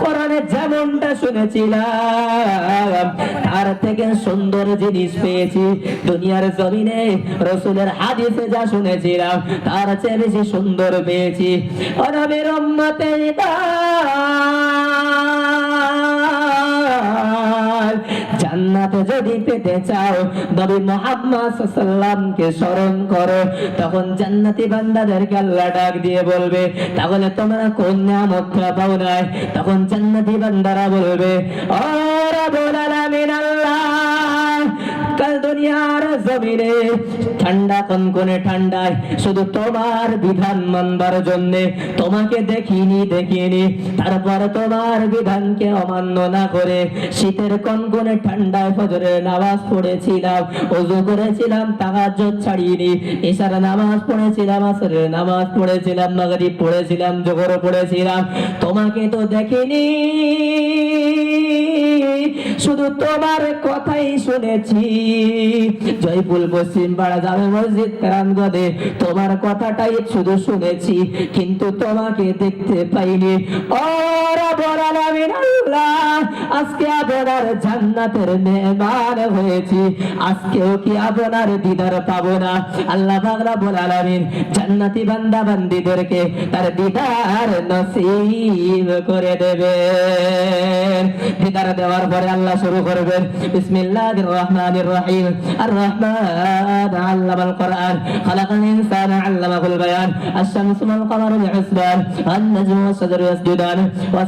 কোরআনে যেমনটা শুনেছিলাম। তার থেকে সুন্দর জিনিস পেয়েছি। দুনিয়ার জমিনে রসুলের হাদিসে যা শুনেছিলাম, তার চেয়ে বেশি সুন্দর পেয়েছি। অনবের উম্মতের জান্নাতে যদি পেতে চাও, নবী মোহাম্মদ সাল্লামকে স্মরণ করো। তখন জান্নাতি বান্দাদেরকে আল্লাহ ডাক দিয়ে বলবে, তাহলে তোমরা কোন নিয়ামতটা পাও নাই? তখন জান্নাতি বান্দারা বলবে, ও রাব্বুল আলামিন, আল্লাহ কাল দুনিয়ার জমিনে, ঠান্ডা কনকনে ঠান্ডায়, শুধু তোমার বিধান মানবার জন্য। তোমাকে দেখিনি দেখিনি, তারপর তোমার বিধানকে অমান্য না করে শীতের কনকনে ঠান্ডায় ফজরের নামাজ পড়েছিলাম ওযু করেছিলাম, তাহাজ্জুদ ছাড়িনি ইশার নামাজ পড়েছিলাম, আসরের নামাজ পড়েছিলাম, মাগরিব পড়েছিলাম, জোহর পড়েছিলাম। তোমাকে তো দেখিনি। শুধু তোমার কথাই শুনেছি। জয়পুর পশ্চিম পাড়া যাবে মসজিদ প্রাঙ্গনে তোমার কথাটাই শুধু শুনেছি, কিন্তু তোমাকে দেখতে পাইনি। ও রব্বুল আলামিন আল্লাহ, আজকে আপনার জান্নাতের মেহমান হয়েছি। আজকেও কি আপনার দিদার পাবো না? আল্লাহ পাক রব্বুল আলামিন জান্নাতি বান্দা বান্দীদেরকে তার দিদার নসিব করে দেবেন। দিদার দেওয়ার পরে আল্লাহ শুরু করবেন। বিসমিল্লাহির রহমানির রহিম। আর রহমান আল্লামাল কোরআন। খালাকাল ইনসানা আল্লামাহুল বায়ান। আশ-শামসু ওয়াল কমারু বিহিসবান ওয়ান-নাজমু ওয়াশ-শাজারু ইয়াসজুদান ওয়াস-সামা'a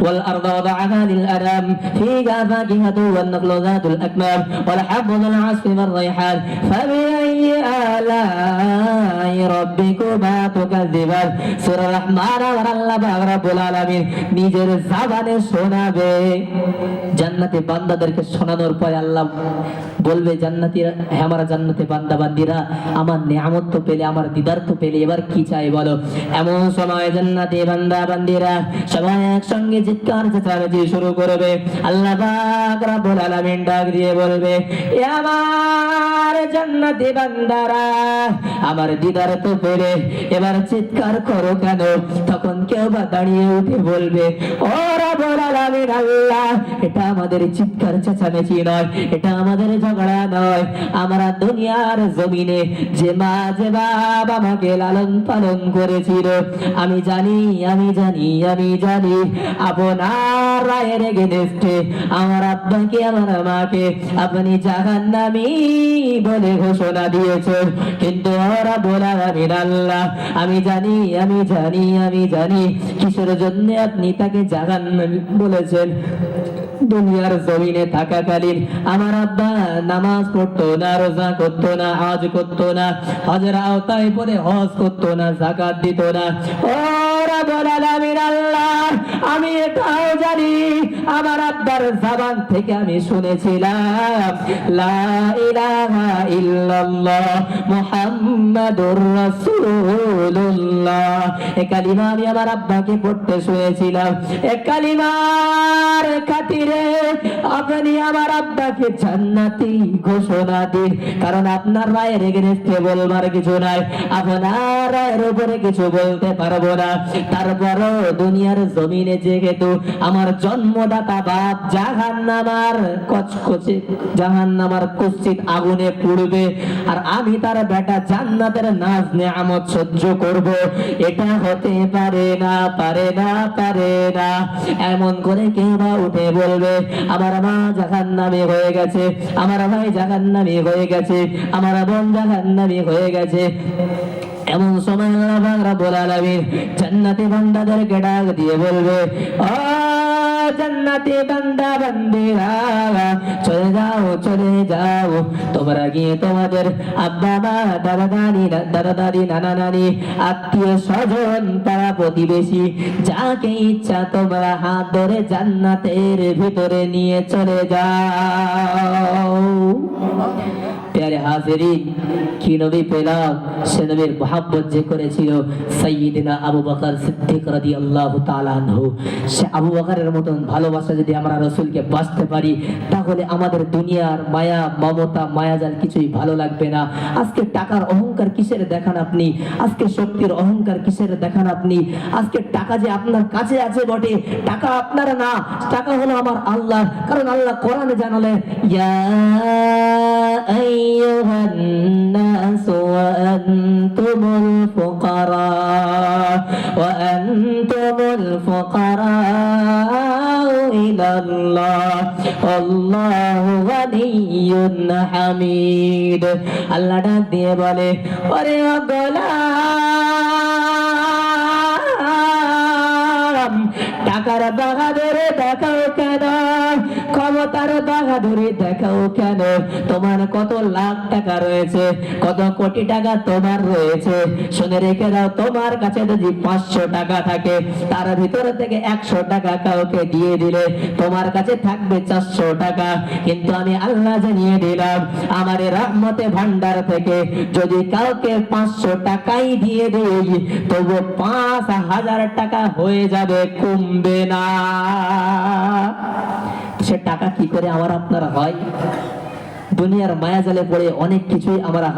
والأرض وضعها للأنام فيها فاكهة والنخل ذات الأكمام والحب ذو العصف والريحان فبأي آلاء ربكما تكذبان سورة الرحمن আল্লাহ রাব্বুল আলামিন নিজের জাবানে শোনাবে জান্নাতে বান্দাদেরকে শোনানোর পরে আল্লাহ বলবে জান্নাতীরা হ্যাঁ আমার জান্নাতে বান্দা বান্দিরা আমার নিয়ামত তো পেলে আমার দিদার তো পেলে এবার কি চাই বলো এমন সময় জান্নাতে বান্দা বান্দিরা সবাই একসঙ্গে চিৎকার চেঁচামেচি শুরু করবে। আল্লাহ পাক রব্বুল আলামিন ডাক দিয়ে বলবে, এ আমার জান্নাতি বান্দারা, আমার দিদার তো পেরে এবার চিৎকার করো কেন? তখন কেউ বা দাঁড়িয়ে উঠে বলবে ও রব্বুল আলামিন এটা আমাদের চিৎকার, চেঁচামেচি নয়। এটা আমাদের ঝগড়া নয়। আমরা দুনিয়ার জমিনে যে মা, যে আমাকে লালন পালন করেছিল, আমি জানি আমি জানি আমি জানি, আপনার রায়ের আমার আব্বাকে, আমার মাকে আপনি জাহান্নামী বলে ঘোষণা দিয়েছেন। কিন্তু ওরা বলা, আমি আল্লাহ আমি জানি আমি জানি আমি জানি, কিসের জন্য আপনি তাকে জাহান্নামী বলেছেন, দুনিয়ার জমিনে থাকাকালীন আমার আব্বা নামাজ পড়তো না, রোজা করতো না, হজ করতো না, হজের আওতায় পরে হজ করতো না, জাকাত দিত না। আমি এটাও জানি, আমার আব্বার জবান থেকে আমি শুনেছিলাম আমি আমার আব্বাকে পড়তে শুনেছিলাম। খাতিরে আপনি আমার আব্বাকে জান্নাতি ঘোষণা দিন, কারণ আপনার রায়ের এগেনস্টে বলবার কিছু নাই, আপনার রায়ের উপরে কিছু বলতে পারব না। তারপরও দুনিয়ার জমিনে যেহেতু আমার জন্মদাতা বাপ জাহান নামার কচকচে জাহান নামার কুচ্ছিত আগুনে পুড়বে, আর আমি তার বেটা জান্নাতের নাজ নেয়ামত সহ্য করব। এটা হতে পারে না পারে না পারে না। এমন করে কেউ বা উঠে বলবে, আমার মা জাহান নামে হয়ে গেছে, আমার ভাই জাহান নামে হয়ে গেছে, আমার বোন জাহান নামে হয়ে গেছে। এমন সময় আল্লাহ রব্বুল আলামিন জান্নাতি বান্দাদেরকে ডাক দিয়ে বলবে, ও জান্নাতি বান্দা, বান্দিরা, চলে যাও চলে যাও। তোমরা গিয়ে তোমাদের আব্বা মা দাদা দাদি দাদা দাদি নানা নানি আত্মীয় স্বজন তারা প্রতিবেশী, যাকে ইচ্ছা তোমরা হাত ধরে জান্নাতের ভিতরে নিয়ে চলে যাও। প্যারে হাজিরিন, কি নবী পেলাম? সে নবীর মোহাব্বত যে করেছিল সাইয়্যিদিনা আবু বকর সিদ্দিক রাদিয়াল্লাহু তাআলা আনহু। সে আবু বকরের মতন ভালোবাসা যদি আমরা রাসূলকে বাঁচতে পারি, তাহলে আমাদের দুনিয়ার মায়া, মমতা, মায়াজাল কিছুই ভালো লাগবে না। আজকে টাকার অহংকার কিসের দেখান আপনি? আজকে শক্তির অহংকার কিসের দেখান আপনি? আজকে টাকা যে আপনার কাছে আছে বটে, টাকা আপনার না, টাকা হলো আমার আল্লাহ। কারণ আল্লাহ কোরআনে জানালে, ইয়া أيها الناس وأنتم الفقراء وأنتم الفقراء إلى الله والله غني حميد আল্লাহ ডাক দিয়ে বলে ওরে গোলাম টাকার বাহাদুরে, দেখাও কেন? ক্ষমতার বাহাদুরি, দেখাও কেন? তোমার কত লাখ টাকা রয়েছে, কত কোটি টাকা তোমার রয়েছে? শুনে রেখে দাও, তোমার কাছে যদি পাঁচশো টাকা থাকে, তার ভিতরে থেকে একশো টাকা কাউকে দিয়ে দিলে তোমার কাছে থাকবে চারশো টাকা। কিন্তু আমি আল্লাহ জানিয়ে দিলাম, আমার রহমতে ভান্ডার থেকে যদি কাউকে পাঁচশো টাকাই দিয়ে দিই, তবু পাঁচ হাজার টাকা হয়ে যাবে, কমবে না। সে টাকা কি করে আমার আপনার হয়? দুনিয়ার মায়া জালে পড়ে অনেক কিছুই আমরা